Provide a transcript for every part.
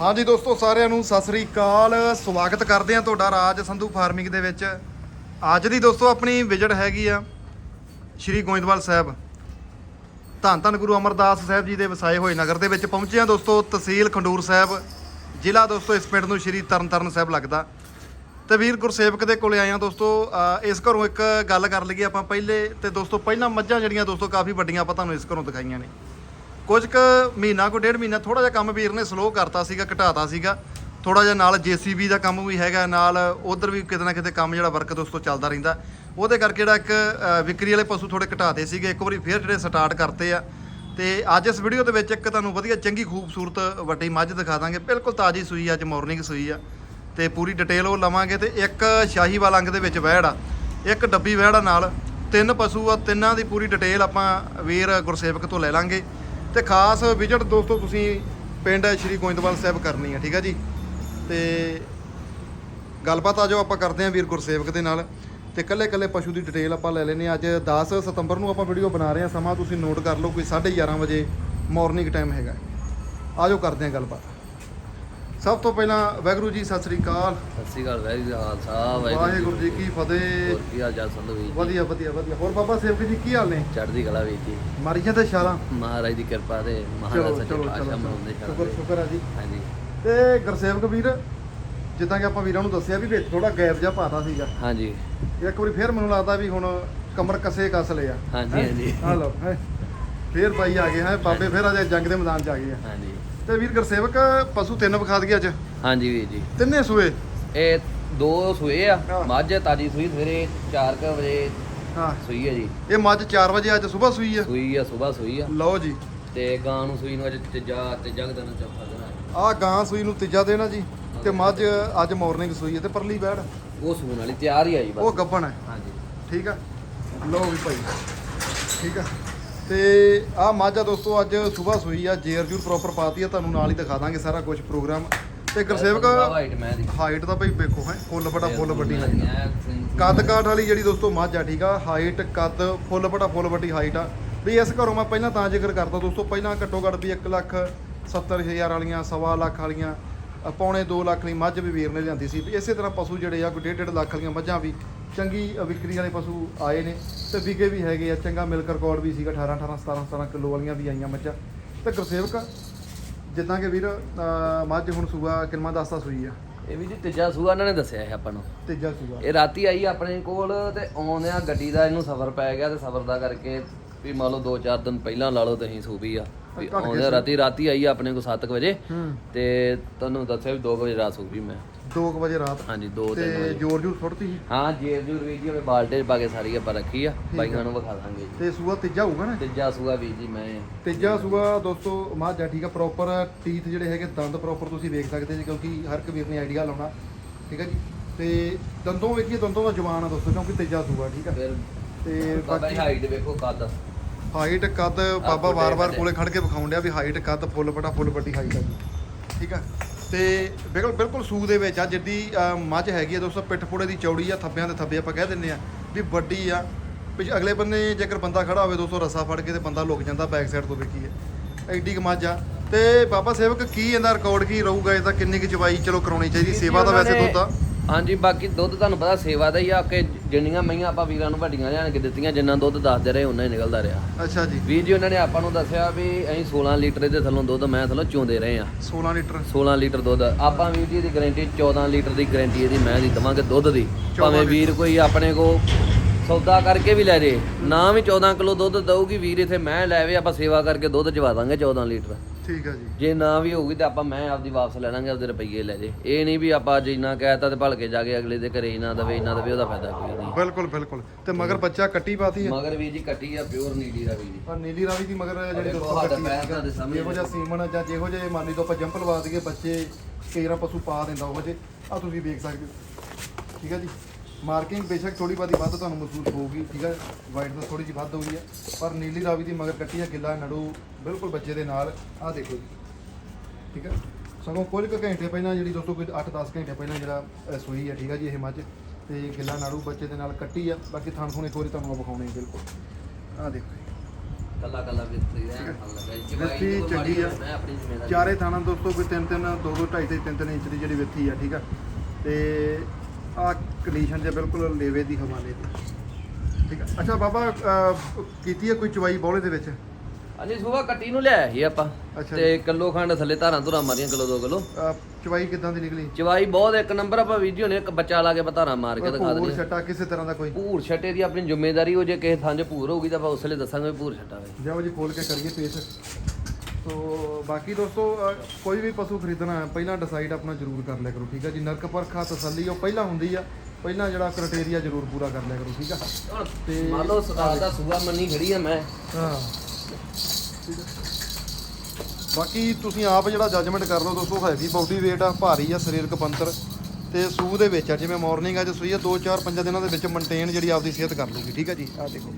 ਹਾਂਜੀ ਦੋਸਤੋ, ਸਾਰਿਆਂ ਨੂੰ ਸਤਿ ਸ੍ਰੀ ਅਕਾਲ। ਸਵਾਗਤ ਕਰਦੇ ਹਾਂ ਤੁਹਾਡਾ ਰਾਜ ਸੰਧੂ ਫਾਰਮਿੰਗ ਦੇ ਵਿੱਚ। ਅੱਜ ਦੀ ਦੋਸਤੋ, ਆਪਣੀ ਵਿਜ਼ਿਟ ਹੈਗੀ ਆ ਸ਼੍ਰੀ ਗੋਇੰਦਵਾਲ ਸਾਹਿਬ। ਧੰਨ ਧੰਨ ਗੁਰੂ ਅਮਰਦਾਸ ਸਾਹਿਬ ਜੀ ਦੇ ਵਸਾਏ ਹੋਏ ਨਗਰ ਦੇ ਵਿੱਚ ਪਹੁੰਚੇ ਹਾਂ ਦੋਸਤੋ, ਤਹਿਸੀਲ ਖੰਡੂਰ ਸਾਹਿਬ। ਜ਼ਿਲ੍ਹਾ ਦੋਸਤੋ, ਇਸ ਪਿੰਡ ਨੂੰ ਸ਼੍ਰੀ ਤਰਨਤਾਰਨ ਸਾਹਿਬ ਲੱਗਦਾ। ਤੇ ਵੀਰ ਗੁਰਸੇਵਕ ਦੇ ਕੋਲੇ ਆਏ ਹਾਂ ਦੋਸਤੋ ਇਸ ਘਰੋਂ ਇੱਕ ਗੱਲ ਕਰ ਲਈਏ ਆਪਾਂ ਪਹਿਲੇ। ਤੇ ਦੋਸਤੋ, ਪਹਿਲਾਂ ਮੱਝਾਂ ਜਿਹੜੀਆਂ ਦੋਸਤੋ, ਕਾਫੀ ਵੱਡੀਆਂ ਆਪਾਂ ਤੁਹਾਨੂੰ ਇਸ ਘਰੋਂ ਦਿਖਾਈਆਂ ਨੇ। ਕੁਝ ਕੁ ਮਹੀਨਾ ਕੋ ਡੇਢ ਮਹੀਨਾ ਥੋੜਾ ਜਿਹਾ ਕੰਮ ਵੀਰ ਨੇ ਸਲੋ ਕਰਤਾ ਸੀਗਾ ਘਟਾਤਾ ਸੀਗਾ। ਥੋੜਾ ਜਿਹਾ ਨਾਲ ਜੀਸੀਬੀ ਦਾ ਕੰਮ ਵੀ ਹੈਗਾ ਨਾਲ ਉਧਰ ਵੀ ਕਿਤੇ ਨਾ ਕਿਤੇ ਕੰਮ ਜਿਹੜਾ ਵਰਕ ਤੋਂ ਚੱਲਦਾ ਰਹਿੰਦਾ। ਉਹਦੇ ਕਰਕੇ ਜਿਹੜਾ ਇੱਕ ਵਿਕਰੀ ਵਾਲੇ ਪਸ਼ੂ ਥੋੜੇ ਘਟਾਤੇ ਸੀਗੇ। ਇੱਕ ਵਾਰੀ ਫੇਰ ਜਿਹੜੇ ਸਟਾਰਟ ਕਰਤੇ ਆ। ਤੇ ਅੱਜ ਇਸ ਵੀਡੀਓ ਦੇ ਵਿੱਚ ਇੱਕ ਤੁਹਾਨੂੰ ਵਧੀਆ ਚੰਗੀ ਖੂਬਸੂਰਤ ਵੱਡੀ ਮੱਝ ਦਿਖਾ ਦਾਂਗੇ। ਬਿਲਕੁਲ ਤਾਜ਼ੀ ਸੂਈ ਆ, ਅੱਜ ਮਾਰਨਿੰਗ ਸੂਈ ਆ। ਤੇ ਪੂਰੀ ਡਿਟੇਲ ਉਹ ਲਵਾਂਗੇ ਤੇ ਇੱਕ ਸ਼ਾਹੀਵਾਲ ਅੰਗ ਦੇ ਵਿੱਚ ਵਹਿੜ ਆ। ਇੱਕ ਡੱਬੀ ਵਹਿੜ ਆ ਨਾਲ। ਤਿੰਨ ਪਸ਼ੂ ਆ ਤਿੰਨਾਂ ਦੀ ਪੂਰੀ ਡਿਟੇਲ ਆਪਾਂ ਵੀਰ ਗੁਰਸੇਵਕ ਤੋਂ ਲੈ ਲਾਂਗੇ। ਤੇ ਖਾਸ ਵਿਜ਼ਿਟ ਦੋਸਤੋ ਤੁਸੀਂ ਪਿੰਡ ਸ਼੍ਰੀ ਗੋਇੰਦਵਾਲ ਸਾਹਿਬ ਕਰਨੀ ਆ, ਠੀਕ ਆ ਜੀ? ਤੇ ਗੱਲਬਾਤ ਆ ਜਾਓ, ਆਪਾਂ ਕਰਦੇ ਆਂ ਵੀਰ ਗੁਰਸੇਵਕ ਦੇ ਨਾਲ। ਤੇ ਕੱਲੇ ਕੱਲੇ ਪਸ਼ੂ ਦੀ ਡਿਟੇਲ ਆਪਾਂ ਲੈ ਲੈਨੇ ਅੱਜ 10 ਸਤੰਬਰ ਨੂੰ ਆਪਾਂ ਵੀਡੀਓ ਬਣਾ ਰਹੇ ਹਾਂ ਸਮਾਂ ਤੁਸੀਂ ਨੋਟ ਕਰ ਲਓ, ਕੋਈ 11:30 ਵਜੇ ਮਾਰਨਿੰਗ ਟਾਈਮ ਹੈਗਾ। ਆ ਜਾਓ, ਕਰਦੇ ਆਂ ਗੱਲਬਾਤ। ਸਭ ਤੋਂ ਪਹਿਲਾਂ ਵਾਹਿਗੁਰੂ ਜੀ ਸਤਿ ਸ੍ਰੀ ਅਕਾਲ। ਸਤਿ ਸ਼੍ਰੀ ਅਕਾਲ ਵੈਰੀ ਖਾਲਸਾ ਵਾਹਿਗੁਰੂ ਜੀ ਕੀ ਫਤਿਹ। ਹੋਰ ਕੀ ਹਾਲ ਚਾਲ ਸੰਧੂ ਵੀਰ ਜੀ? ਵਧੀਆ ਵਧੀਆ ਵਧੀਆ। ਹੋਰ ਬਾਬਾ ਸੇਵਕ ਜੀ ਕੀ ਹਾਲ ਨੇ? ਚੜ੍ਹਦੀ ਕਲਾ ਵੀਰ ਜੀ। ਮਾਰੀਆਂ ਤੇ ਇਸ਼ਾਰਾ ਮਹਾਰਾਜ ਦੀ ਕਿਰਪਾ ਤੇ ਮਹਾਰਾਜ ਸੱਚੇ ਪਾਤਸ਼ਾਹ ਮਨਾਉਂਦੇ ਸ਼ੁਕਰ ਚੱਲਦੇ ਸ਼ੁਕਰ ਆ ਜੀ। ਹਾਂਜੀ। ਤੇ ਗੁਰਸੇਵਕ ਵੀਰ ਜਿੱਦਾਂ ਕਿ ਆਪਾਂ ਵੀਰਾਂ ਨੂੰ ਦੱਸਿਆ ਵੀ ਵਿੱਚ ਥੋੜਾ ਗੈਪ ਜਿਹਾ ਪਾਤਾ ਸੀਗਾ। ਹਾਂਜੀ। ਇੱਕ ਵਾਰੀ ਫੇਰ ਮੈਨੂੰ ਲੱਗਦਾ ਵੀ ਹੁਣ ਕਮਰ ਕਸੇ ਕਸ ਲਿਆ ਹਾਂਜੀ, ਹਾਂਜੀ। ਆ ਲਓ ਹੈਂ। ਫੇਰ ਬਾਈ ਆ ਗਏ ਹੈ? ਬਾਬੇ ਫੇਰ ਅੱਜ ਜੰਗ ਦੇ ਮੈਦਾਨ ਚ ਆ ਗਏ ਆ। ਹਾਂਜੀ। ਤੇ ਵੀਰ ਗੁਰਸੇਵਕ ਪਸ਼ੂ ਤਿੰਨ ਵਿਖਾ ਦਈਏ ਅੱਜ। ਹਾਂਜੀ ਵੀਰ ਜੀ। ਤਿੰਨੇ ਸੂਏ? ਇਹ ਦੋ ਸੂਏ ਆ। ਹਾਂ। ਮੱਝ ਤਾਜੀ ਸੂਈ ਸਵੇਰੇ 4 ਵਜੇ ਹਾਂ। ਸੂਈ ਹੈ ਜੀ। ਇਹ ਮੱਝ 4 ਵਜੇ ਅੱਜ ਸਵੇਰ ਸੂਈ ਆ। ਸੂਈ ਆ ਸਵੇਰ ਸੂਈ ਆ। ਲਓ ਜੀ। ਤੇ ਗਾਂ ਨੂੰ ਸੂਈ ਨੂੰ ਅੱਜ ਤੀਜਾ ਤੀਜਾ ਕੁ ਦਿਨ ਚੌਥਾ ਦਿਨ ਆ। ਆਹ ਗਾਂ ਸੂਈ ਨੂੰ ਤੀਜਾ ਦੇਣਾ ਜੀ। ਤੇ ਮੱਝ ਅੱਜ ਮਾਰਨਿੰਗ ਸੂਈ ਹੈ ਤੇ ਪਰਲੀ ਬੈੜ। ਉਹ ਸੂਣ ਵਾਲੀ ਤਿਆਰ ਹੀ ਆ ਜੀ ਉਹ ਬਸ ਗੱਬਣ ਹੈ ਹਾਂਜੀ। ਠੀਕ ਆ। ਲਓ ਵੀ ਭਾਈ। ਠੀਕ ਆ। ਤੇ ਆਹ ਮਾਝਾ ਦੋਸਤੋ ਅੱਜ ਸਵੇਰ ਸੂਈ ਆ ਜੇਰ ਜੂਰ ਪ੍ਰੋਪਰ ਪਾਤੀ ਆ ਤੁਹਾਨੂੰ ਨਾਲ ਹੀ ਦਿਖਾ ਦਾਂਗੇ ਸਾਰਾ ਕੁਝ ਪ੍ਰੋਗਰਾਮ ਤੇ ਗੁਰਸੇਵਕ ਹਾਈਟ ਮੈਂ ਦੀ ਹਾਈਟ ਤਾਂ ਭਾਈ ਵੇਖੋ ਹੈ ਫੁੱਲ ਬੜਾ ਫੁੱਲ ਵੱਡੀ ਹਾਈਟ ਆ। ਕੱਦ ਕਾਠ ਵਾਲੀ ਜਿਹੜੀ ਦੋਸਤੋ ਮੱਝ ਆ ਠੀਕ ਆ? ਹਾਈਟ ਕੱਦ ਫੁੱਲ ਬੜਾ ਫੁੱਲ ਵੱਡੀ ਹਾਈਟ ਆ। ਵੀ ਇਸ ਘਰੋਂ ਮੈਂ ਪਹਿਲਾਂ ਤਾਂ ਜ਼ਿਕਰ ਕਰਦਾ ਦੋਸਤੋ ਪਹਿਲਾਂ ਘੱਟੋ ਘੱਟ ਵੀ 1 ਲੱਖ 70 ਹਜ਼ਾਰ ਵਾਲੀਆਂ ਸਵਾ ਲੱਖ ਵਾਲੀਆਂ ਪੌਣੇ 2 ਲੱਖ ਦੀ ਮੱਝ ਵੀ ਵੀਰ ਨੇ ਲਿਆਂਦੀ ਸੀ। ਵੀ ਇਸੇ ਤਰ੍ਹਾਂ ਪਸ਼ੂ ਜਿਹੜੇ ਆ ਕੋਈ ਡੇਢ ਡੇਢ ਲੱਖ ਵਾਲੀਆਂ ਮੱਝਾਂ ਵੀ ਚੰਗੀ ਵਿਕਰੀ ਵਾਲੇ ਪਸ਼ੂ ਆਏ ਨੇ ਤੇ ਵਿਕੇ ਵੀ ਹੈਗੇ ਆ। ਚੰਗਾ ਮਿਲਕ ਰਿਕਾਰਡ ਵੀ ਸੀਗਾ 18 18 17 17 ਕਿਲੋ ਵਾਲੀਆਂ ਵੀ ਆਈਆਂ ਮੱਝਾਂ। ਤੇ ਗੁਰਸੇਵਕ ਜਿੱਦਾਂ ਕਿ ਵੀਰ ਮੱਝ ਹੁਣ ਸੂਆ ਕਿੰਨਾ ਦੱਸਦਾ ਸੂਈ ਆ। ਇਹ ਵੀ ਜੀ ਤੀਜਾ ਸੂਆ ਇਹਨਾਂ ਨੇ ਦੱਸਿਆ ਹੈ ਆਪਾਂ ਨੂੰ। ਤੀਜਾ ਸੂਆ। ਇਹ ਰਾਤੀ ਆਈ ਆਪਣੇ ਕੋਲ ਤੇ ਆਉਂਦਿਆਂ ਗੱਡੀ ਦਾ ਇਹਨੂੰ ਸਫਰ ਪੈ ਗਿਆ ਤੇ ਸਫਰ ਦਾ ਕਰਕੇ ਵੀ ਮੰਨ ਲਓ 2-4 ਦਿਨ ਪਹਿਲਾਂ ਲਾ ਲਓ ਤੁਸੀਂ ਸੂਬੀ ਆ। ਸੀ। ਰਾਤੀ ਰਾਤੀ ਆਈ ਆ ਆਪਣੇ ਕੋਲ 7 ਵਜੇ ਤੇ ਤੁਹਾਨੂੰ ਦੱਸਿਆ ਵੀ 2 ਵਜੇ ਰਾਤ ਸੂਬੀ ਮੈਂ। 2 ਵਜੇ ਰਾਤ। ਹਾਂਜੀ 2 ਤੇ 3 ਵਜੇ। ਜੋਰ ਜੂਰ ਸੁੱਟਤੀ ਸੀ ਹਾਂ ਜੇਰ ਜੂਰ ਵੀ ਜੀ ਮੈਂ ਬਾਲਟੇ 'ਚ ਪਾ ਕੇ ਸਾਰੀ ਆਪਾਂ ਰੱਖੀ ਆ। ਆ। ਬਾਈਕਾਂ ਨੂੰ ਵਿਖਾ ਦਾਂਗੇ ਜੀ। ਤੇ ਸੂਆ ਤੀਜਾ ਹੋਊਗਾ ਨਾ? ਤੀਜਾ ਸੂਆ ਵੀ ਜੀ ਮੈਂ। ਤੀਜਾ ਸੂਆ ਦੋਸਤੋ ਮਾਝਾ ਠੀਕ ਆ ਪ੍ਰੋਪਰ ਟੀਥ ਜਿਹੜੇ ਹੈਗੇ ਦੰਦ ਪ੍ਰੋਪਰ ਤੁਸੀਂ ਵੇਖ ਸਕਦੇ ਜੀ ਕਿਉਂਕਿ ਹਰ ਇੱਕ ਵੀਰ ਨੇ ਆਈਡੀਆ ਲਾਉਣਾ। ਠੀਕ ਆ ਜੀ? ਤੇ ਦੰਦੋਂ ਵੇਖੀਏ ਦੰਦੋਂ ਦਾ ਜਵਾਨ ਆ ਦੋਸਤੋ ਕਿਉਂਕਿ ਤੀਜਾ ਸੂਆ ਠੀਕ ਆ। ਫਿਰ ਤੇ ਬਾਕੀ ਹਾਈਟ ਵੇਖੋ ਕੱਦ। ਹਾਈਟ ਕੱਦ ਬਾਬਾ ਵਾਰ-ਵਾਰ। ਕੋਲੇ ਖੜ ਕੇ ਵਿਖਾਉਣ ਡਿਆ ਵੀ ਹਾਈਟ ਕੱਦ ਫੁੱਲ ਬੜਾ ਫੁੱਲ ਵੱਡੀ ਹਾਈਟ ਆ ਜੀ। ਠੀਕ ਆ? ਤੇ ਬਿਲਕੁਲ ਬਿਲਕੁਲ ਸੂ ਦੇ ਵਿੱਚ ਆ ਜਿੱਦੀ ਅ, ਮੱਝ ਹੈਗੀ ਆ ਦੋਸਤੋ ਪਿੱਠ ਪੂੜੇ ਦੀ ਚੌੜੀ ਆ ਥੱਬਿਆਂ ਦੇ ਥੱਬੇ ਆਪਾਂ ਕਹਿ ਦਿੰਨੇ ਆ ਵੀ ਵੱਡੀ ਆ। ਪਿਛ ਅਗਲੇ ਬੰਨੇ ਜੇਕਰ ਬੰਦਾ ਖੜਾ ਹੋਵੇ ਦੋਸਤੋ ਰੱਸਾ ਫੜ ਕੇ ਤੇ ਬੰਦਾ ਲੁਕ ਜਾਂਦਾ ਬੈਕ ਸਾਈਡ ਤੋਂ ਵੇਖੀਏ। ਐਡੀ ਕੁ ਮੱਝ ਆ। ਤੇ ਬਾਬਾ ਸੇਵਕ ਕੀ ਇਹਦਾ ਰਿਕਾਰਡ ਕੀ ਰਹੂਗਾ? ਇਹ ਤਾਂ ਕਿੰਨੀ ਕੁ ਚਵਾਈ ਚਲੋ ਕਰਾਉਣੀ ਚਾਹੀਦੀ ਸੇਵਾ ਤਾਂ ਵੈਸੇ ਦੁੱਧ ਆ। ਹਾਂਜੀ ਬਾਕੀ ਦੁੱਧ ਤੁਹਾਨੂੰ ਪਤਾ ਸੇਵਾ ਦਾ ਹੀ ਆ ਕਿ ਜਿੰਨੀਆਂ ਮਈਆਂ ਆਪਾਂ ਵੀਰਾਂ ਨੂੰ ਵੱਡੀਆਂ ਲਿਆਣ ਕੇ ਦਿੱਤੀਆਂ ਜਿੰਨਾ ਦੁੱਧ ਦੱਸਦੇ ਰਹੇ ਉਹਨਾਂ ਹੀ ਨਿਕਲਦਾ ਰਿਹਾ। ਅੱਛਾ ਜੀ। ਵੀਰ ਜੀ ਉਹਨਾਂ ਨੇ ਆਪਾਂ ਨੂੰ ਦੱਸਿਆ ਵੀ ਅਸੀਂ 16 ਲੀਟਰ ਦੇ ਥੱਲੋਂ ਦੁੱਧ ਮੈਂ ਥੱਲੋਂ ਚੋਂਦੇ ਰਹੇ ਆ 16 ਲੀਟਰ। 16 ਲੀਟਰ ਦੁੱਧ। ਆਪਾਂ ਵੀਰ ਜੀ ਦੀ ਗਾਰੰਟੀ 14 ਲੀਟਰ ਦੀ ਗਾਰੰਟੀ ਇਹਦੀ ਮੈਂ ਦੀ ਦਵਾਂਗੇ ਦੁੱਧ ਦੀ। 14 ਭਾਵੇਂ ਵੀਰ ਕੋਈ ਆਪਣੇ ਕੋ ਸੌਦਾ ਕਰਕੇ ਵੀ ਲੈ ਜੇ ਨਾ ਵੀ 14 ਕਿਲੋ ਦੁੱਧ ਦਊਗੀ ਵੀਰ ਇਥੇ ਮੈਂ ਲੈਵੇ ਆਪਾਂ ਸੇਵਾ ਕਰਕੇ ਦੁੱਧ ਚਵਾ ਦਾਂਗੇ 14 ਲੀਟਰ। ਠੀਕ ਆ ਜੀ। ਜੇ ਨਾ ਵੀ ਹੋਊਗੀ ਤੇ ਆਪਾਂ ਮੈਂ ਆਪਦੀ ਵਾਪਸ ਲੈ ਲਾਂਗੇ ਆਪਦੇ ਰੁਪਈਏ ਲੈ ਜੇ। ਇਹ ਨਹੀਂ ਵੀ ਆਪਾਂ ਜਿੰਨਾ ਕਹਿਤਾ ਤੇ ਭਲ ਕੇ ਜਾ ਕੇ ਅਗਲੇ ਦੇ ਘਰੇ ਹੀ ਨਾ ਦਵੇ ਇਨਾ ਦਵੇ ਉਹਦਾ ਫਾਇਦਾ ਕੋਈ ਨਹੀਂ। ਬਿਲਕੁਲ ਬਿਲਕੁਲ। ਤੇ ਮਗਰ ਬੱਚਾ ਕੱਟੀ ਪਾਤੀ ਹੈ ਮਗਰ ਵੀਰ ਜੀ ਕੱਟੀ ਆ ਪਿਓਰ ਨੀਲੀ ਦਾ। ਵੀਰ ਜੀ ਪਰ ਨੀਲੀ ਰਾਵੀ ਦੀ ਮਗਰ ਜਿਹੜੀ ਦੇਖੋ ਦੋਸਤੋ ਕੱਟੀ ਤੁਹਾਡੇ ਸਾਹਮਣੇ ਜਿਹੋ ਸੀਮਨ ਜਾਂ ਜਿਹੋ ਜਿਹੇ ਮੰਨ ਲਈ ਤੋਂ ਆਪਾਂ ਜੰਪ ਲਵਾ ਦਈਏ ਬੱਚੇ ਕਈ ਵਾਰ ਪਸ਼ੂ ਪਾ ਦਿੰਦਾ ਉਹ ਜੇ। ਆ ਤੁਸੀਂ ਵੇਖ ਸਕਦੇ ਹੋ। ਠੀਕ ਹੈ ਜੀ? ਮਾਰਕਿੰਗ ਬੇਸ਼ੱਕ ਥੋੜੀ ਬਾਦੀ ਵੱਧ ਤੁਹਾਨੂੰ ਮਹਿਸੂਸ ਹੋਊਗੀ ਠੀਕ ਹੈ? ਵਾਈਟ ਤੋਂ ਥੋੜੀ ਜਿਹੀ ਵੱਧ ਹੋਈ ਹੈ। ਪਰ ਨੀਲੀ ਰਾਵੀ ਦੀ ਮਗਰ ਕੱਟੀ ਆ ਗਿੱਲਾ ਨੜੂ ਬਿਲਕੁਲ ਬੱਚੇ ਦੇ ਨਾਲ। ਆ ਦੇਖੋ ਜੀ ਠੀਕ ਹੈ? ਸਗੋਂ ਕੁਝ ਕੁ ਘੰਟੇ ਪਹਿਲਾਂ ਜਿਹੜੀ ਦੋਸਤੋ ਕੋਈ 8-10 ਘੰਟੇ ਪਹਿਲਾਂ ਜਿਹੜਾ ਅ, ਸੂਈ ਹੈ ਠੀਕ ਹੈ ਜੀ ਇਹ ਮੱਝ। ਤੇ ਗਿੱਲਾ ਨਾੜੂ ਬੱਚੇ ਦੇ ਨਾਲ ਕੱਟੀ ਆ। ਬਾਕੀ ਥਣ ਥੁਣ ਇੱਕ ਵਾਰੀ ਤੁਹਾਨੂੰ ਉਹ ਵਿਖਾਉਣੇ ਆ ਬਿਲਕੁਲ। ਆ ਦੇਖੋ ਜੀ। ਕੱਲਾ ਕੱਲਾ ਹੈ ਵਿੱਥੀ ਚੰਗੀ ਆ। ਮੈਂ ਆਪਣੀ ਜ਼ਿੰਮੇਵਾਰੀ। ਚਾਰੇ ਥਾਣਾ ਦੋਸਤੋ ਕੋਈ ਤਿੰਨ ਤਿੰਨ ਦੋ ਦੋ ਢਾਈ ਤੇ ਤਿੰਨ ਤਿੰਨ ਇੰਚ ਦੀ ਜਿਹੜੀ ਵਿੱਥੀ ਆ ਠੀਕ ਆ ਤੇ ਆ ਕੰਡੀਸ਼ਨ ਜੇ ਬਿਲਕੁਲ ਲੇਵੇ ਦੀ ਹਵਾਲੇ ਦੀ। ਠੀਕ ਆ। ਅੱਛਾ ਬਾਬਾ ਅਹ, ਕੀਤੀ ਹੈ ਕੋਈ ਚਵਾਈ ਬੌਲੇ ਦੇ ਵਿੱਚ? ਹਾਂਜੀ ਸੁਬਾ ਕੱਟੀ ਨੂੰ ਲਿਆਇਆ ਸੀ ਆਪਾਂ। ਅੱਛਾ ਤੇ ਕਿਲੋ ਖੰਡ ਥੱਲੇ ਧਾਰਾਂ ਧੁਰਾਂ ਮਾਰੀਆਂ ਕਿਲੋ 2 ਕਿਲੋ। ਅਹ, ਚਵਾਈ ਕਿਦਾਂ ਦੀ ਨਿਕਲੀ? ਚਵਾਈ ਬਹੁਤ ਇੱਕ ਨੰਬਰ ਆਪਾਂ ਵੀਡੀਓ ਨੇ ਇੱਕ ਬੱਚਾ ਲਾ ਕੇ ਆਪਾਂ ਧਾਰਾਂ ਮਾਰ ਕੇ ਦਿਖਾ ਭੂਰ ਦਿੰਦੇ ਹਾਂ। ਛੱਟਾ ਕਿਸੇ ਤਰ੍ਹਾਂ ਦਾ ਕੋਈ? ਭੂਰ ਛੱਟੇ ਦੀ ਆਪਣੀ ਜ਼ਿੰਮੇਵਾਰੀ ਹੋ ਜੇ ਕਿਸੇ ਥਾਂ 'ਚ ਭੂਰ ਹੋਊਗੀ ਤਾਂ ਆਪਾਂ ਉਸ ਵੇਲੇ ਦੱਸਾਂਗੇ ਵੀ ਭੂਰ ਛੱਟਾ ਵੇ। ਜਾਓ ਜੀ ਖੋਲ ਕੇ ਕਰੀਏ ਪੇਸ਼। ਸੋ ਬਾਕੀ ਦੋਸਤੋ ਕੋਈ ਵੀ ਪਸ਼ੂ ਖਰੀਦਣਾ ਹੈ ਪਹਿਲਾਂ ਡਿਸਾਈਡ ਆਪਣਾ ਜ਼ਰੂਰ ਕਰ ਲਿਆ ਕਰੋ ਠੀਕ ਆ ਜੀ? ਨਰਕ ਪਰਖਾ ਤਸੱਲੀ ਉਹ ਪਹਿਲਾਂ ਹੁੰਦੀ ਆ। ਪਹਿਲਾਂ ਜਿਹੜਾ ਕ੍ਰਾਈਟੇਰੀਆ ਜ਼ਰੂਰ ਪੂਰਾ ਕਰ ਲਿਆ ਕਰੋ ਠੀਕ ਆ? ਤੇ ਮੰਨ ਲਓ ਸਰਦਾਰ ਦਾ ਸੂਆ ਮੰਨੀ ਖੜੀ ਆ ਮੈਂ। ਹਾਂ। ਆ। ਬਾਕੀ ਤੁਸੀਂ ਆਪ ਜਿਹੜਾ ਜੱਜਮੈਂਟ ਕਰ ਲਓ ਦੋਸਤੋ ਹੈਵੀ ਬਾਡੀ weight ਆ ਭਾਰੀ ਆ ਸਰੀਰਕ ਬੰਤਰ ਤੇ ਸੂਹ ਦੇ ਵਿੱਚ ਆ ਜਿਵੇਂ ਮਾਰਨਿੰਗ ਅੱਜ ਸੂਈ ਆ 2 4 5 ਦਿਨਾਂ ਦੇ ਵਿੱਚ ਮੇਨਟੇਨ ਜਿਹੜੀ ਆਪਦੀ ਸਿਹਤ ਕਰ ਲੂਗੀ ਠੀਕ ਆ ਜੀ? ਆ ਦੇਖੋ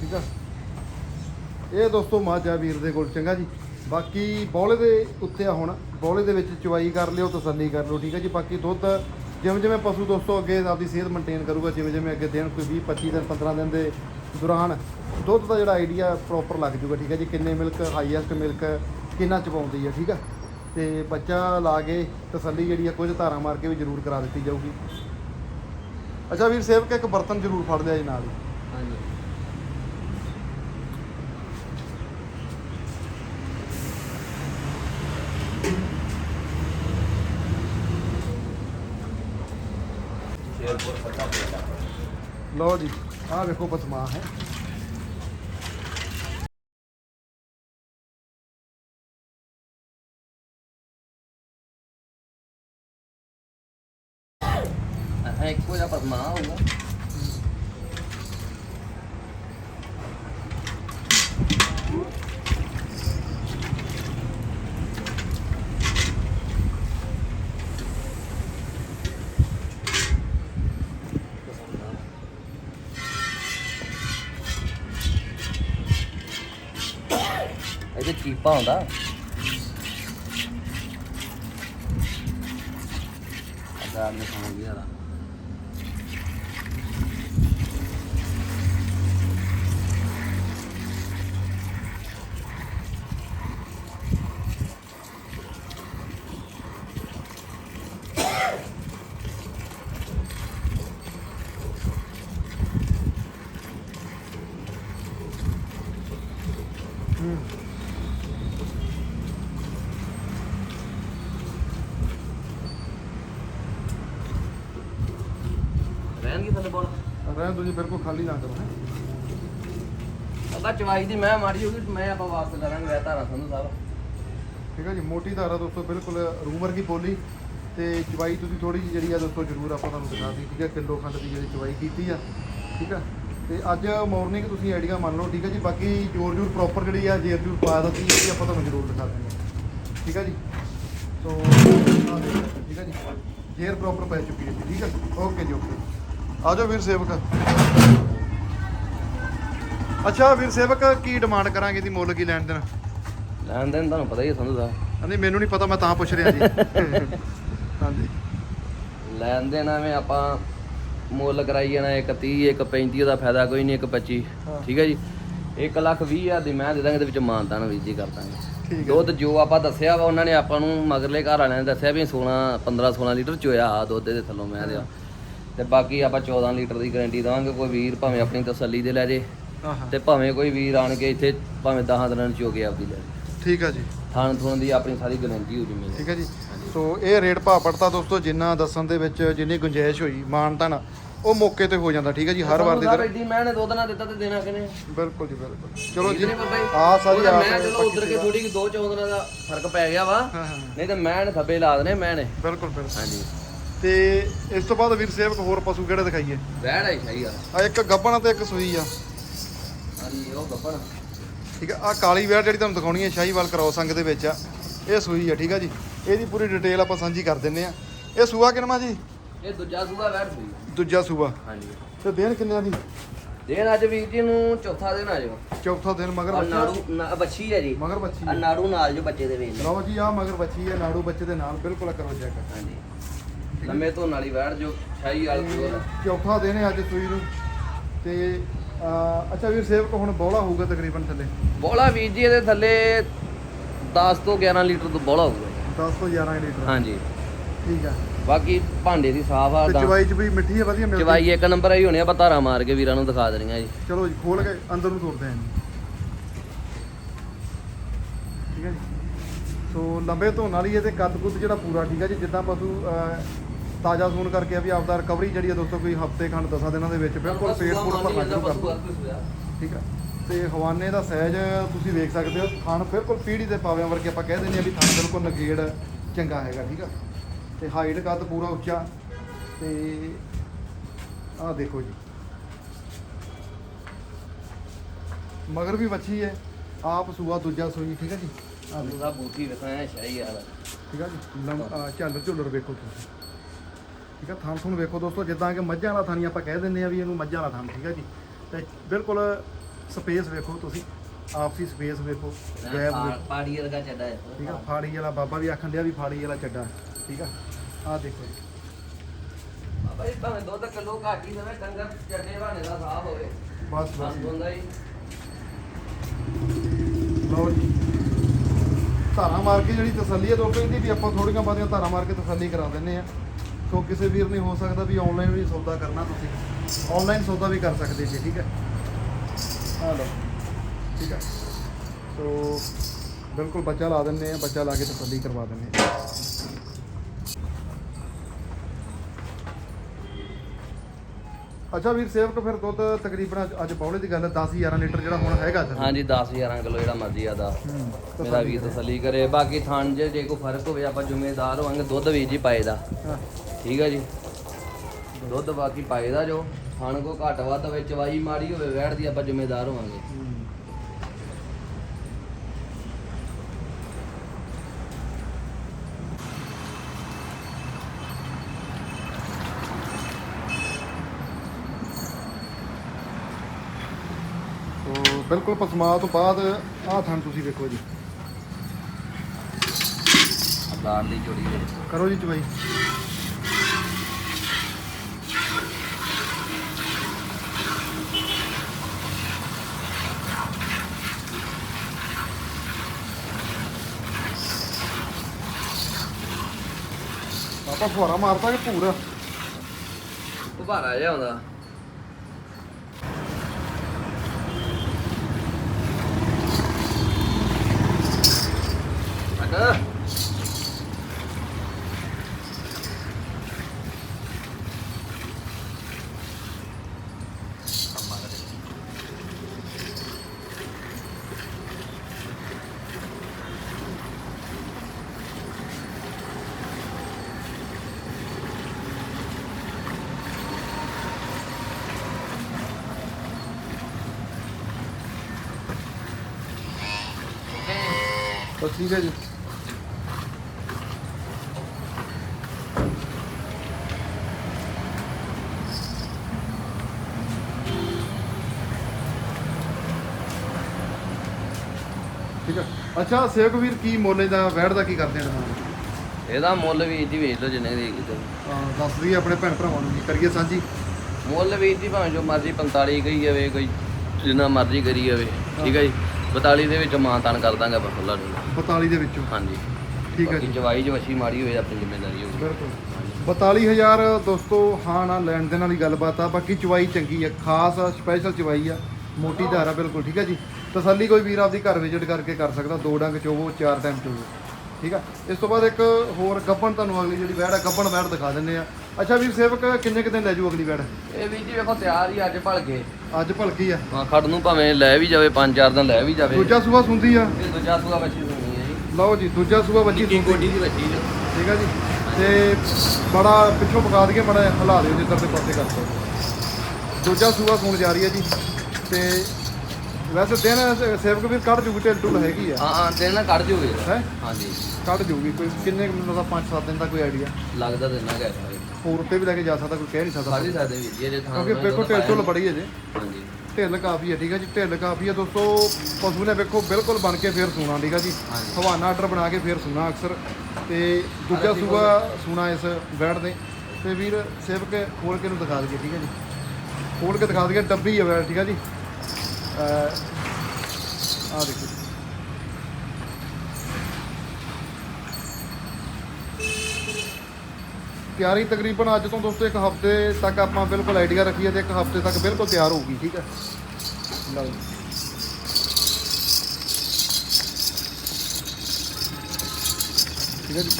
ਠੀਕ ਆ ਇਹ ਦੋਸਤੋ ਮਾਝਾ ਵੀਰ ਦੇ ਕੋਲ ਚੰਗਾ ਜੀ। ਬਾਕੀ ਬੌਲੇ ਦੇ ਉੱਤੇ ਆ ਹੁਣ। ਬੌਲੇ ਦੇ ਵਿੱਚ ਚਵਾਈ ਕਰ ਲਿਓ ਤਸੱਲੀ ਕਰ ਲਿਓ, ਠੀਕ ਹੈ ਜੀ। ਬਾਕੀ ਦੁੱਧ ਜਿਵੇਂ ਜਿਵੇਂ ਪਸ਼ੂ ਦੋਸਤੋ ਅੱਗੇ ਆਪਦੀ ਸਿਹਤ ਮੇਨਟੇਨ ਕਰੂਗਾ, ਜਿਵੇਂ ਜਿਵੇਂ ਅੱਗੇ ਦਿਨ ਕੋਈ 20 25 ਦਿਨ 15 ਦਿਨ ਦੇ ਦੌਰਾਨ ਦੁੱਧ ਦਾ ਜਿਹੜਾ ਆਈਡੀਆ ਪ੍ਰੋਪਰ ਲੱਗ ਜੂਗਾ, ਠੀਕ ਹੈ ਜੀ। ਕਿੰਨੇ ਮਿਲਕ ਹਾਈਐਸਟ ਮਿਲਕ ਕਿੰਨਾ ਚਪਾਉਂਦੀ ਹੈ, ਠੀਕ ਹੈ। ਤੇ ਬੱਚਾ ਲਾ ਕੇ ਤਸੱਲੀ ਜਿਹੜੀ ਆ, ਕੁਝ ਧਾਰਾ ਮਾਰ ਕੇ ਵੀ ਜ਼ਰੂਰ ਕਰਾ ਦਿੱਤੀ ਜਾਊਗੀ। ਅੱਛਾ ਵੀਰ, ਸੇਵਕ ਇੱਕ ਬਰਤਨ ਜ਼ਰੂਰ ਫੜ ਲਿਆ ਜੀ ਨਾਲ ਹੀ। ਹਾਂਜੀ। ਸ਼ੇਰਪੁਰ ਪੱਕਾ ਲਓ ਜੀ ਆਹ ਵੇਖੋ ਪਸਮਾ ਹੈ। ਇਹਦੇ ਚੀਪਾ ਹੁੰਦਾ ਅਗਰ ਮੈਂ ਸਮਝ ਗਿਆ ਨਾ ਰਹਿਣਗੇ ਥੱਲੇ ਬੋਲ ਦੋ ਜੀ ਬਿਲਕੁਲ ਖਾਲੀ ਨਾ ਕਰੋ ਹੈਂ। ਅੱਗਾ ਚਵਾਈ ਦੀ ਮੈਂ ਮਾਰੀ ਹੋਗੀ ਮੈਂ ਆਪਾਂ ਵਾਪਸ ਕਰਾਂਗੇ ਵੈ ਧਾਰਾ ਸੰਧੂ ਸਾਹਿਬ ਠੀਕ ਹੈ ਜੀ ਮੋਟੀ ਧਾਰਾ ਦੋਸਤੋ ਬਿਲਕੁਲ ਰੂਮਰ ਕੀ ਬੋਲੀ। ਤੇ ਚਵਾਈ ਤੁਸੀਂ ਥੋੜੀ ਜਿਹੀ ਜਿਹੜੀ ਆ ਦੋਸਤੋ ਜ਼ਰੂਰ ਆਪਾਂ ਤੁਹਾਨੂੰ ਦਿਖਾ ਦਿੱਤੀ ਠੀਕ ਹੈ ਕਿਲੋ ਖੰਡ ਦੀ ਜਿਹੜੀ ਚਵਾਈ ਕੀਤੀ ਆ ਠੀਕ ਆ। ਤੇ ਅੱਜ ਮਾਰਨਿੰਗ ਤੁਸੀਂ ਆਈਡੀਆ ਮੰਨ ਲਓ ਠੀਕ ਹੈ ਜੀ ਬਾਕੀ ਜੋਰ ਜੋਰ ਪ੍ਰੋਪਰ ਜਿਹੜੀ ਆ ਜੇਰ ਜੂਰ ਪਾ ਦਿੱਤੀ ਹੈ ਆਪਾਂ ਤੁਹਾਨੂੰ ਜ਼ਰੂਰ ਦਿਖਾ ਦਿੰਦੇ ਹਾਂ ਠੀਕ ਹੈ ਜੀ? ਸੋ ਆਹ ਦੇਖੋ, ਠੀਕ ਹੈ ਜੀ ਜੇਰ ਪ੍ਰੋਪਰ ਪੈ ਚੁੱਕੀ ਹੈ ਜੀ ਠੀਕ ਹੈ ਓਕੇ ਜੀ ਓਕੇ ਆ ਜਾਓ ਵੀਰ ਸੇਵਕ। ਅੱਛਾ ਵੀਰ ਸੇਵਕ ਕੀ ਡਿਮਾਂਡ ਕਰਾਂਗੇ ਦੀ ਮੁੱਲ ਕੀ ਲੈਣ ਦੇਣ? ਲੈਣ ਦੇਣ ਤੁਹਾਨੂੰ ਪਤਾ ਹੀ ਹੈ ਸੰਧੂ ਸਾਹਿਬ। ਹਾਂਜੀ ਮੈਨੂੰ ਨਹੀਂ ਪਤਾ ਮੈਂ ਤਾਂ ਪੁੱਛ ਰਿਹਾ ਜੀ। ਹਾਂਜੀ। ਲੈਣ ਦੇਣ ਐਵੇਂ ਆਪਾਂ ਮੁੱਲ ਕਰਾਈ ਜਾਣਾ ਇੱਕ 30 ਇੱਕ 35 ਉਹਦਾ ਫਾਇਦਾ ਕੋਈ ਨਹੀਂ ਇੱਕ 25 ਹਾਂ। ਠੀਕ ਹੈ ਜੀ? 1 ਲੱਖ 20 ਹਜ਼ਾਰ ਦੀ ਮੈਂ ਦੇ ਦਾਂਗੇ ਇਹਦੇ ਵਿੱਚ ਮਾਨਤਾਨ ਵੀਰ ਜੀ ਕਰ ਦਾਂਗੇ। ਦੁੱਧ ਜੋ ਆਪਾਂ ਦੱਸਿਆ ਵਾ ਉਹਨਾਂ ਨੇ ਆਪਾਂ ਨੂੰ ਮਗਰਲੇ ਘਰ ਵਾਲਿਆਂ ਨੇ ਦੱਸਿਆ ਵੀ 16 15 16 ਲੀਟਰ ਚੋਇਆ ਆ ਦੁੱਧ ਦੇ ਥੱਲੋਂ ਮੈਂ ਦਿਆ। ਤੇ ਬਾਕੀ ਆਪਾਂ 14 ਲੀਟਰ ਦੀ ਗਾਰੰਟੀ ਦਵਾਂਗੇ ਕੋਈ ਵੀਰ ਭਾਵੇਂ ਆਪਣੀ ਤਸੱਲੀ ਦੇ ਲੈ ਜੇ ਹਾਂ ਹਾਂ ਤੇ ਭਾਵੇਂ ਕੋਈ ਵੀਰ ਆਣ ਕੇ ਇੱਥੇ ਭਾਵੇਂ 10 ਦਿਨਾਂ ਚ ਚੋ ਕੇ ਆਪਦੀ ਲੈ ਠੀਕ ਹੈ ਜੀ। ਥਾਣ ਥੁਣ ਦੀ ਆਪਣੀ ਸਾਰੀ ਗਾਰੰਟੀ ਹੋ ਜੂਗੀ। ਠੀਕ ਹੈ ਜੀ। ਸੋ ਇਹ ਰੇਟ ਭਾਅ ਪੜਤਾ ਦੋਸਤੋ ਜਿੰਨਾ ਦੱਸਣ ਦੇ ਵਿੱਚ ਜਿੰਨੀ ਗੁੰਜਾਇਸ਼ ਹੋਈ ਮਾਨਤਨ ਉਹ ਮੌਕੇ ਤੇ ਹੋ ਜਾਂਦਾ ਠੀਕ ਹੈ ਜੀ ਹਰ ਵਾਰ ਦੀ ਤਰ੍ਹਾਂ। ਐਡੀ ਮੈਂ ਨੇ ਦੁੱਧ ਨਾ ਦਿੱਤਾ ਤੇ ਦੇਣਾ ਕਿਨੇ ਬਿਲਕੁਲ ਜੀ ਬਿਲਕੁਲ। ਚਲੋ ਜੀ ਆ ਸਾਰੀ ਆਪ ਮੈਂ ਚਲੋ ਉਧਰ ਕੇ ਥੋੜੀ ਕਿ ਦੋ ਚੌਂਦਰਾਂ ਦਾ ਫ਼ਰਕ ਪੈ ਗਿਆ ਵਾ। ਹਾਂ ਹਾਂ ਨਹੀਂ ਤੇ ਮੈਂ ਨੇ ਥੱਬੇ ਲਾ ਦਨੇ ਮੈਂ ਨੇ ਬਿਲਕੁਲ ਬਿਲਕੁਲ। ਹਾਂਜੀ। ਤੇ ਇਸ ਤੋਂ ਬਾਅਦ ਵੀਰ ਸੇਵਕ ਹੋਰ ਪਸ਼ੂ ਕਿਹੜੇ ਦਿਖਾਈਏ? ਵਹਿੜ ਆਈ ਸਹੀ ਆ। ਆ ਇੱਕ ਗੱਬਣ ਤੇ ਇੱਕ ਸੂਈ ਆ। ਹਾਂਜੀ ਉਹ ਗੱਪਣ ਠੀਕ ਆ ਆ ਕਾਲੀ ਵੇੜ ਜਿਹੜੀ ਤੁਹਾਨੂੰ ਦਿਖਾਉਣੀ ਹੈ ਸ਼ਾਹੀਵਾਲ ਕ੍ਰੋਸ ਅੰਗ ਦੇ ਵਿੱਚ ਆ। ਇਹ ਸੂਈ ਆ ਠੀਕ ਆ ਜੀ। ਇਹਦੀ ਪੂਰੀ ਡਿਟੇਲ ਆਪਾਂ ਸਾਂਝੀ ਕਰ ਦਿੰਨੇ ਆ। ਇਹ ਸੂਆ ਕਿਨਮਾ ਜੀ? ਇਹ ਦੂਜਾ ਸੂਆ ਵੈਟ ਸੂਈ ਦੂਜਾ ਸੂਬਾ ਹਾਂਜੀ। ਤੇ ਦਿਨ ਕਿੰਨਿਆਂ ਦੀ? ਦਿਨ ਅੱਜ ਵੀਰ ਜੀ ਨੂੰ ਚੌਥਾ ਦਿਨ ਆ ਜਾਓ। ਚੌਥਾ ਦਿਨ ਮਗਰ ਆ ਬੱਚਾ ਨਾੜੂ ਨਾ- ਹੈ ਜੀ। ਮਗਰ ਬੱਚੀ ਆ। ਨਾੜੂ ਨਾਲ ਜੋ ਬੱਚੇ ਦੇ ਵੇਚ ਲਓ। ਜੀ ਆ ਮਗਰ ਬੱਚੀ ਹੈ ਨਾੜੂ ਬੱਚੇ ਦੇ ਨਾਲ ਬਿਲਕੁਲ ਕਰੋ ਚੈੱਕ ਹਾਂਜੀ। ਲੰਮੇ ਤੋਂ ਨਾਲੀ ਵੈਟ ਜੋ ਛਾਈ ਵਾਲ ਪਿਓਰ ਚੌਥਾ ਦਿਨ ਹੈ ਅੱਜ ਸੂਈ ਨੂੰ। ਤੇ ਅਹ, ਅੱਛਾ ਵੀਰ ਸੇਵਕ ਹੁਣ ਬੋਲਾ ਹੋਊਗਾ ਤਕਰੀਬਨ ਥੱਲੇ। ਬੋਲਾ ਵੀਰ ਜੀ ਇਹਦੇ ਥੱਲੇ 10 ਤੋਂ 11 ਲੀਟਰ ਤੋਂ ਬੋਲਾ ਹੋਊਗਾ। 10 ਤੋਂ 11 ਲੀਟਰ। ਹਾਂਜੀ। ਠੀਕ ਆ। ਬਾਕੀ ਭਾਂਡੇ ਦੀ ਸਾਫ਼ ਆ ਤੇ ਚਵਾਈ ਚ ਵੀ ਮਿੱਠੀ ਹੈ ਵਧੀਆ ਮਿਲਦੀ। ਚਵਾਈ ਇੱਕ ਨੰਬਰ ਆਈ ਹੋਣੀ ਆ ਧਾਰਾ ਮਾਰ ਕੇ ਵੀਰਾਂ ਨੂੰ ਦਿਖਾ ਦੇਣੀਆਂ ਜੀ। ਚਲੋ ਜੀ ਖੋਲ ਕੇ ਅੰਦਰ ਨੂੰ ਤੁਰਦੇ ਹਾਂ ਠੀਕ ਹੈ ਜੀ ਸੋ ਲੰਬੇ ਧੋਣ ਵਾਲੀ ਹੈ ਤੇ ਕੱਦ ਕੁੱਦ ਜਿਹੜਾ ਪੂਰਾ ਠੀਕ ਹੈ ਜੀ ਜਿੱਦਾਂ ਪਸ਼ੂ ਤਾਜ਼ਾ ਸੂਣ ਕਰਕੇ ਵੀ ਆਪਦਾ ਰਿਕਵਰੀ ਜਿਹੜੀ ਹੈ ਦੋਸਤੋ ਕੋਈ ਹਫ਼ਤੇ ਖੰਡ 10 ਦਿਨਾਂ ਦੇ ਵਿੱਚ ਬਿਲਕੁਲ ਪੇਟ ਪੂਟ ਭਰਨਾ ਸ਼ੁਰੂ ਕਰ ਦਿੰਦਾ ਠੀਕ ਆ। ਤੇ ਹਵਾਨੇ ਦਾ ਸਾਈਜ਼ ਤੁਸੀਂ ਵੇਖ ਸਕਦੇ ਹੋ ਥਣ ਬਿਲਕੁਲ ਪੀੜੀ ਦੇ ਪਾਵਿਆਂ ਵਰਗੇ ਆਪਾਂ ਕਹਿ ਦਿੰਦੇ ਆ ਵੀ ਥਣ ਬਿਲਕੁਲ ਨਗੇੜ ਚੰਗਾ ਹੈਗਾ ਠੀਕ ਆ। ਤੇ ਹਾਈਟ ਕੱਦ ਪੂਰਾ ਉੱਚਾ ਤੇ ਆਹ ਦੇਖੋ ਜੀ। ਮਗਰ ਵੀ ਵੱਛੀ ਹੈ ਆਪ ਸੂਆ ਦੂਜਾ ਸੂਈ ਠੀਕ ਹੈ ਜੀ। ਸ਼ਾਹੀ ਵਾਲਾ। ਠੀਕ ਆ ਜੀ? ਲੰਮ ਆਹ ਝਾਲਰ ਝੁੱਲਰ ਵੇਖੋ ਤੁਸੀਂ। ਠੀਕ ਆ? ਥਣ ਥਣ ਵੇਖੋ ਦੋਸਤੋ ਜਿੱਦਾਂ ਕਿ ਮੱਝਾਂ ਵਾਲਾ ਥਾਨੀ ਆਪਾਂ ਕਹਿ ਦਿੰਦੇ ਆ ਵੀ ਇਹਨੂੰ ਮੱਝਾਂ ਵਾਲਾ ਥਣ ਠੀਕ ਆ ਜੀ? ਤੇ ਬਿਲਕੁਲ ਸਪੇਸ ਵੇਖੋ ਤੁਸੀਂ ਆਪਸੀ ਸਪੇਸ ਵੇਖੋ ਗੈਪ ਵੇਖੋ। ਪਾੜੀ ਵਰਗਾ ਚੱਡਾ ਹੈ ਠੀਕ ਆ? ਫਾੜੀ ਵਾਲਾ ਬਾਬਾ ਵੀ ਆਖਣ ਡਿਆ ਵੀ ਫਾੜੀ ਵਾਲਾ ਚੱਡਾ ਠੀਕ ਆ? ਆਹ ਦੇਖੋ ਜੀ। ਬਾਬਾ ਜੀ ਭਾਵੇਂ ਦੁੱਧ ਕਿਲੋ ਘੱਟ ਹੀ ਦੇਵੇ ਡੰਗਰ ਚੱਡੇ ਬਾਣੇ ਦਾ ਸਾਫ਼ ਹੋਵੇ। ਬਸ ਬਸ। ਬਸ ਹੁੰਦਾ ਜੀ ਲਓ ਜੀ। ਧਾਰਾ ਮਾਰ ਕੇ ਜਿਹੜੀ ਤਸੱਲੀ ਹੈ ਦੋਸਤੋ ਇਹਦੀ ਵੀ ਆਪਾਂ ਥੋੜੀਆਂ ਬਾਦੀਆਂ ਧਾਰਾ ਮਾਰ ਕੇ ਤਸੱਲੀ ਕਰਾ ਦਿੰਨੇ ਆ ਸੋ ਕਿਸੇ ਵੀਰ ਨੇ ਹੋ ਸਕਦਾ ਵੀ ਆਨਲਾਈਨ ਵੀ ਸੌਦਾ ਕਰਨਾ ਤੁਸੀਂ। ਆਨਲਾਈਨ ਸੌਦਾ ਵੀ ਕਰ ਸਕਦੇ ਜੀ, ਠੀਕ ਹੈ? ਆ ਲਓ, ਠੀਕ ਹੈ। ਸੋ ਬਿਲਕੁਲ ਬੱਚਾ ਲਾ ਦਿੰਨੇ ਆ ਬੱਚਾ ਲਾ ਕੇ ਤਸੱਲੀ ਕਰਵਾ ਦਿੰਨੇ ਆ ਅੱਛਾ ਵੀਰ ਸੇਵਕ ਫਿਰ ਦੁੱਧ ਤਕਰੀਬਨ ਅੱਜ- ਅੱਜ ਪੌਲੇ ਦੀ ਗੱਲ ਹੈ 10 11 ਲੀਟਰ ਜਿਹੜਾ ਹੁਣ ਹੈਗਾ ਸਰ ਹਾਂਜੀ 10 11 ਕਿਲੋ ਜਿਹੜਾ ਮਰਜ਼ੀ ਆਦਾ ਹੂੰ ਮੇਰਾ ਵੀ ਤਸੱਲੀ ਕਰੇ। ਬਾਕੀ ਥਣ ਜੇ ਜੇ ਕੋਈ ਫ਼ਰਕ ਹੋਵੇ ਆਪਾਂ ਜ਼ਿੰਮੇਦਾਰ ਹੋਵਾਂਗੇ। ਦੁੱਧ ਵੀਰ ਜੀ ਪਾਏ ਦਾ। ਠੀਕ ਹੈ ਜੀ। ਦੁੱਧ ਬਾਕੀ ਪਾਏ ਦਾ ਜੋ। ਥਣ ਕੋ ਘੱਟ ਵੱਧ ਹੋਵੇ ਚਵਾਈ ਮਾੜੀ ਹੋਵੇ ਵੈੜ ਦੀ ਆਪਾਂ ਜ਼ਿੰਮੇਦਾਰ ਹੋਵਾਂਗੇ ਸੋ ਬਿਲਕੁਲ ਪਸਮਾ ਤੋਂ ਬਾਅਦ ਆਹ ਥਣ ਤੁਸੀਂ ਵੇਖੋ ਜੀ। ਅਦਾਰ ਦੀ ਜੋੜੀ ਦੇ ਕਰੋ ਜੀ ਚਵਾਈ ਆਪਾਂ ਫੁਹਾਰਾ ਮਾਰਤਾ ਕਿ ਪੂਰਾ ਉਭਾਰਾ ਜਿਹਾ ਹੁੰਦਾ ਅਗਾ ਬਸ ਠੀਕ ਹੈ ਜੀ ਅੱਛਾ ਸੇਵਕ ਵੀਰ ਕੀ ਮੁੱਲ ਦਾ ਵੈੜ ਦਾ ਕੀ ਕਰਦੇ ਆ ਇਹਦਾ ਮੁੱਲ ਵੀ ਜੀ ਵੇਚ ਲਓ ਜਿੰਨੇ ਦੀ ਕਿਤੇ। ਦੱਸ ਦਈਏ ਆਪਣੇ ਭੈਣ ਭਰਾਵਾਂ ਨੂੰ ਕੀ ਕਰੀਏ ਸਾਂਝੀ। ਮੁੱਲ ਵੀ ਜੀ ਭਾਵੇਂ ਜੋ ਮਰਜ਼ੀ 45 ਕਹੀ ਜਾਵੇ ਕੋਈ ਜਿੰਨਾ ਮਰਜ਼ੀ ਕਰੀ ਜਾਵੇ ਠੀਕ ਹੈ ਜੀ? 42 ਦੇ ਵਿੱਚ ਮਾਂ ਤਾਨ ਕਰ ਦਾਂਗੇ ਆਪਾਂ ਫੁੱਲਾਂ ਨੂੰ। 42 ਦੇ ਵਿੱਚੋਂ। ਹਾਂਜੀ। ਠੀਕ ਹੈ ਜੀ। ਜਵਾਈ ਜੋ ਵਛੀ ਮਾੜੀ ਹੋਵੇ ਆਪਣੀ ਜ਼ਿੰਮੇਵਾਰੀ ਹੋਊਗੀ। ਬਿਲਕੁਲ। 42000 ਦੋਸਤੋ ਹਾਂ ਨਾ ਲੈਣ ਦੇ ਨਾਲ ਹੀ ਗੱਲਬਾਤ ਆ। ਬਾਕੀ ਚਵਾਈ ਚੰਗੀ ਆ ਖਾਸ ਸਪੈਸ਼ਲ ਚਵਾਈ ਆ। ਮੋਟੀ ਧਾਰ ਬਿਲਕੁਲ ਠੀਕ ਹੈ ਜੀ? ਤਸੱਲੀ ਕੋਈ ਵੀਰ ਆਪਦੀ ਘਰ ਵਿਜ਼ਿਟ ਕਰਕੇ ਕਰ ਸਕਦਾ ਦੋ ਡੰਗ ਚੋਵੋ ਚਾਰ ਟਾਈਮ ਚੋਵੋ। ਠੀਕ ਆ? ਇਸ ਤੋਂ ਬਾਅਦ ਇੱਕ ਹੋਰ ਗੱਬਣ ਤੁਹਾਨੂੰ ਅਗਲੀ ਜਿਹੜੀ ਵੈੜ ਆ ਗੱਬਣ ਵੈੜ ਦਿਖਾ ਦਿੰਨੇ ਆ। ਅੱਛਾ ਵੀਰ ਸੇਵਕ ਕਿੰਨੇ ਕੁ ਦਿਨ ਲੈ ਜੂ ਅਗਲੀ ਵੈੜ? ਇਹ ਵੀ ਜੀ ਵੇਖੋ ਤਿਆਰ ਹੀ ਅੱਜ ਭਲ ਅੱਜ ਭਲਕੀ ਆ। ਹਾਂ ਖੜ ਨੂੰ ਭਾਵੇਂ ਲੈ ਵੀ ਜਾਵੇ ਪੰਜ ਚਾਰ ਦਿਨ ਲੈ ਵੀ ਜਾਵੇ। ਦੂਜਾ ਸੂਆ ਸੁੰਦੀ ਆ। ਇਹ ਦੂਜਾ ਸੂਆ ਵਛੀ ਹੋਣੀ ਹੈ ਜੀ। ਲਓ ਜੀ ਦੂਜਾ ਸੂਆ ਨਿੱਕੀ ਸੁੰਦੀ ਕੋਡੀ ਦੀ ਜੋ ਠੀਕ ਆ ਜੀ? ਤੇ ਬੜਾ ਪਿੱਛੋਂ ਪਕਾ ਦਈਏ ਬੜਾ ਹਿਲਾ ਦਿਓ ਜਿੱਧਰ ਦੇ ਪਾਸੇ ਕਰ ਦੂਜਾ ਸੂਆ ਸੁਣ ਜਾ ਰਹੀ ਹੈ ਜੀ। ਤੇ ਵੈਸੇ ਦਿਨ ਸੇਵਕ ਵੀਰ ਕੱਢ ਜੂਗੀ ਢਿੱਲ ਢੁੱਲ ਹੈਗੀ ਆ। ਹਾਂ ਹਾਂ ਦਿਨ ਕੱਢ ਜੂਗੇ। ਹੈ? ਹਾਂਜੀ। ਕੱਢ ਜੂਗੀ ਕੋਈ ਕਿੰਨੇ ਕੁ ਮੈਨੂੰ ਦਾ 5-7 ਦਿਨ ਦਾ ਕੋਈ ਆਈਡੀਆ ਲੱਗਦਾ ਤੇ ਨਾ ਗੈਸ ਹੋਰ ਉੱਤੇ ਵੀ ਲੈ ਕੇ ਜਾ ਸਕਦਾ ਕੋਈ ਕਹਿ ਨਹੀਂ ਸਕਦਾ। ਸਾਡੀ ਸਾਡੇ ਵੀਰ ਜੀ ਜੇ ਥਾਂ ਕਿਉਂਕਿ ਵੇਖੋ ਢਿੱਲ ਢੁੱਲ ਬੜੀ ਹੈ ਜੇ। ਹਾਂਜੀ। ਢਿੱਲ ਕਾਫੀ ਹੈ ਠੀਕ ਹੈ ਜੀ ਢਿੱਲ ਕਾਫੀ ਹੈ ਦੋਸਤੋ ਪਸ਼ੂ ਨੇ ਵੇਖੋ ਬਿਲਕੁਲ ਬਣ ਕੇ ਫੇਰ ਸੂਣਾ ਠੀਕ ਹੈ ਜੀ। ਹਵਾਨਾ ਆਰਡਰ ਬਣਾ ਕੇ ਫੇਰ ਸੂਣਾ ਅਕਸਰ। ਤੇ ਦੂਜਾ ਸੂਆ ਸੂਣਾ ਇਸ ਬੈਡ ਦੇ। ਤੇ ਵੀਰ ਸੇਵਕ ਖੋਲ ਕੇ ਨੂੰ ਦਿਖਾ ਦਈਏ ਠੀਕ ਹੈ ਜੀ। ਖੋਲ ਕੇ ਦਿਖਾ ਦਈਏ ਡੱਬੀ ਹੈ ਬੈਡ ਠੀਕ ਹੈ ਜੀ। ਆ ਦੇਖੋ। ਤਿਆਰੀ ਤਕਰੀਬਨ ਅੱਜ ਤੋਂ ਦੋਸਤੋ ਇੱਕ ਹਫ਼ਤੇ ਤੱਕ ਆਪਾਂ ਬਿਲਕੁਲ ਆਈਡੀਆ ਰੱਖੀਏ ਤੇ ਇੱਕ ਹਫ਼ਤੇ ਤੱਕ ਬਿਲਕੁਲ ਤਿਆਰ ਹੋਊਗੀ ਠੀਕ ਹੈ? ਲਓ ਠੀਕ ਹੈ ਜੀ।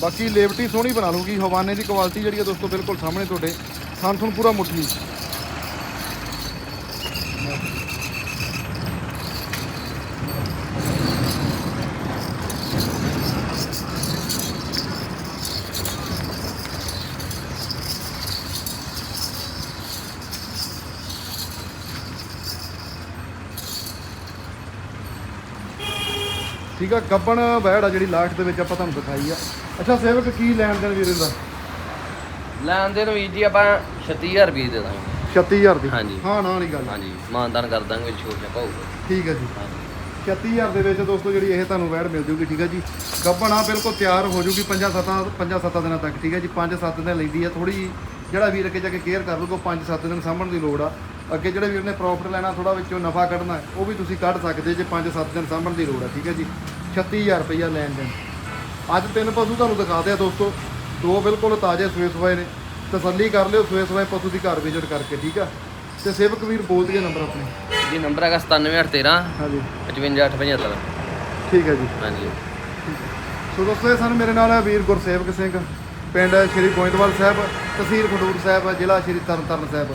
ਬਾਕੀ ਲੇਵਟੀ ਸੋਹਣੀ ਬਣਾ ਲੂਗੀ ਹਵਾਨੇ ਦੀ ਕੁਆਲਿਟੀ ਜਿਹੜੀ ਹੈ ਦੋਸਤੋ ਬਿਲਕੁਲ ਸਾਹਮਣੇ ਤੁਹਾਡੇ ਥਣ ਥਣ ਪੂਰਾ ਮੁੱਠੀ। ਠੀਕ ਆ ਗੱਬਣ ਬੈੜ ਆ ਜਿਹੜੀ ਲਾਸਟ ਦੇ ਵਿੱਚ ਆਪਾਂ ਤੁਹਾਨੂੰ ਦਿਖਾਈ ਆ। ਅੱਛਾ ਸੇਵਕ ਕੀ ਲੈਣ ਦੇਣ ਵੀਰੇ ਦਾ? ਲੈਣ ਦੇ ਨੂੰ ਵੀਰ ਜੀ ਆਪਾਂ 36000 ਰੁਪਏ ਦੇ ਦਾਂਗੇ। 36000 ਦੀ? ਹਾਂਜੀ। ਹਾਂ ਨਾ ਵਾਲੀ ਗੱਲ ਹਾਂਜੀ ਮਾਨਦਾਨ ਕਰ ਦਾਂਗੇ ਛੋਟ ਪਾਊਗਾ ਠੀਕ ਹੈ ਜੀ। ਹਾਂਜੀ 36000 ਦੇ ਵਿੱਚ ਦੋਸਤੋ ਜਿਹੜੀ ਇਹ ਤੁਹਾਨੂੰ ਵੈੜ ਮਿਲ ਜੂਗੀ ਠੀਕ ਹੈ ਜੀ। ਗੱਬਣ ਆ ਬਿਲਕੁਲ ਤਿਆਰ ਹੋ ਜੂਗੀ 5-7 5-7 ਦਿਨਾਂ ਤੱਕ ਠੀਕ ਹੈ ਜੀ। 5-7 ਦਿਨ ਲੈਂਦੀ ਆ ਥੋੜੀ ਜਿਹੜਾ ਵੀਰ ਅੱਗੇ ਜਾ ਕੇ ਕੇਅਰ ਕਰ ਲੂਗਾ 5-7 ਦਿਨ ਸਾਂਭਣ ਦੀ ਲੋੜ ਆ। ਅੱਗੇ ਜਿਹੜੇ ਵੀਰ ਨੇ ਪ੍ਰੋਫਿਟ ਲੈਣਾ ਥੋੜਾ ਵਿੱਚੋਂ ਨਫਾ ਕੱਢਣਾ ਹੈ, ਉਹ ਵੀ ਤੁਸੀਂ ਕੱਢ ਸਕਦੇ ਜੇ 5-7 ਦਿਨ ਸਾਂਭਣ ਦੀ ਲੋੜ ਆ ਠੀਕ ਹੈ ਜੀ? 36000 ਰੁਪਈਆ ਲੈਣ ਦੇਣ। ਅੱਜ ਤਿੰਨ ਪਸ਼ੂ ਤੁਹਾਨੂੰ ਦਿਖਾਦੇ ਆ ਦੋਸਤੋ। ਦੋ ਬਿਲਕੁਲ ਤਾਜ਼ੇ ਸੂਏ ਸਵਾਏ ਨੇ। ਤਸੱਲੀ ਕਰ ਲਿਓ ਸੂਏ ਸਵਾਏ ਪਸ਼ੂ ਦੀ ਘਰ ਵਿਜ਼ਿਟ ਕਰਕੇ ਠੀਕ ਆ? ਤੇ ਸੇਵਕ ਵੀਰ ਬੋਲ ਦਈਏ ਨੰਬਰ ਆਪਣੇ। ਜੀ ਨੰਬਰ ਹੈਗਾ 97813 ਹਾਂਜੀ। 55875 ਠੀਕ ਹੈ ਜੀ। ਹਾਂਜੀ। ਸੋ ਦੋਸਤੋ ਇਹ ਸਨ ਮੇਰੇ ਨਾਲ ਵੀਰ ਗੁਰਸੇਵਕ ਸਿੰਘ ਪਿੰਡ ਸ਼੍ਰੀ ਗੋਇੰਦਵਾਲ ਸਾਹਿਬ ਤਹਿਸੀਲ ਖਡੂਰ ਸਾਹਿਬ ਜ਼ਿਲ੍ਹਾ ਸ਼੍ਰੀ ਤਰਨਤਾਰਨ ਸਾਹਿਬ।